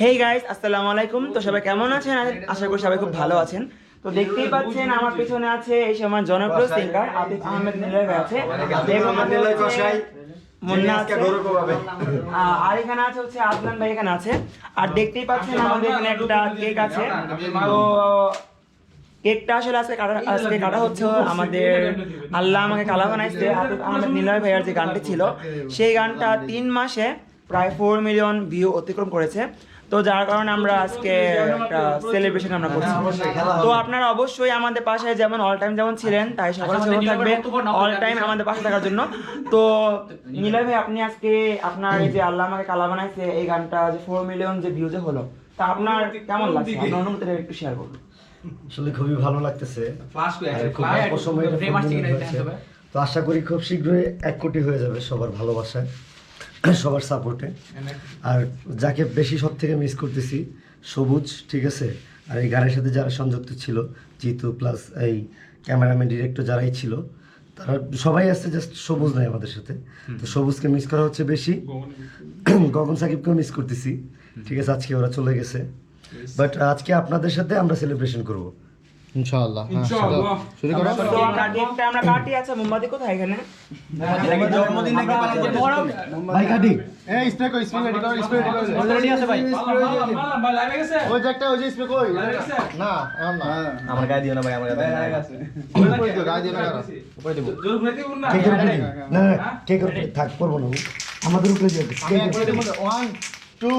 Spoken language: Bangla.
হেই গাইস আসসালামু আলাইকুম। তো সবাই কেমন আছেন? আশা করি সবাই খুব ভালো আছেন। তো দেখতেই পাচ্ছেন আমার পিছনে আছে এই সময় জনপ্রিয় সিঙ্গার আতিফ আহমেদ নিলয় আছে। মুন্না আর এখানে আছে হচ্ছে আদনান ভাই এখানে আছে। আর দেখতেই পাচ্ছেন আমাদের এখানে একটা কেক আছে। তো কেকটা আসলে আজকে কাটা আজকে কাটা হচ্ছে আমাদের আল্লাহ আমাকে কালা বানাইছে আতিফ আহমেদ নিলয় ভাইয়ার যে গানটি ছিল। সেই গানটা তিন মাসে প্রায় ফোর মিলিয়ন ভিউ অতিক্রম করেছে। তো যার কারণে আমরা আজকে একটা সেলিব্রেশন আমরা করছি। তো আপনারা অবশ্যই আমাদের পাশে যেমন অল টাইম যেমন ছিলেন তাই সকলে সবাই থাকবে। অল টাইম আমাদের পাশে থাকার জন্য। তো নিলয় ভাই আপনি আজকে আপনার এই যে আল্লাহ আমাকে কালা বানাইছে এই গানটা যে ফোর মিলিয়ন যে ভিউজে হলো তা আপনার কেমন লাগছে? আপনার অনুভূতিটা একটু শেয়ার করুন। আসলে খুবই ভালো লাগতেছে। তো আশা করি খুব শীঘ্রই এক কোটি হয়ে যাবে সবার ভালোবাসায় সবার সাপোর্টে। আর যাকে বেশি সব থেকে মিস করতেছি সবুজ ঠিক আছে? আর এই গানের সাথে যারা সংযুক্ত ছিল জিতু প্লাস এই ক্যামেরাম্যান ডিরেক্টর যারাই ছিল তারা সবাই আসছে জাস্ট সবুজ নাই আমাদের সাথে। তো সবুজকে মিস করা হচ্ছে বেশি। গগন সাকিবকেও মিস করতেছি। ঠিক আছে আজকে ওরা চলে গেছে। বাট আজকে আপনাদের সাথে আমরা সেলিব্রেশন করব। ইনশাআল্লাহ হ্যাঁ, ইনশাআল্লাহ। শুরু করো। তো আমরা কাটি আছে মোমবাতি কোথায় এখানে? জন্মদিন নাকি ভাই কাটি। এই স্প্রে কই স্প্রে রেডি করো স্প্রে রেডি করো। অলরেডি আছে ভাই। ওই যে একটা ওই যে স্প্রে কই? না এখন না। আমার গায়ে দিও না ভাই আমার গায়ে দিও না। উপরে দিও গায়ে দিয়ে না উপরে দিব। না? না কেকের উপরে থাক করব না। আমাদের উপরে দিয়ে আমি একবারে উপরে দিব দিন। One two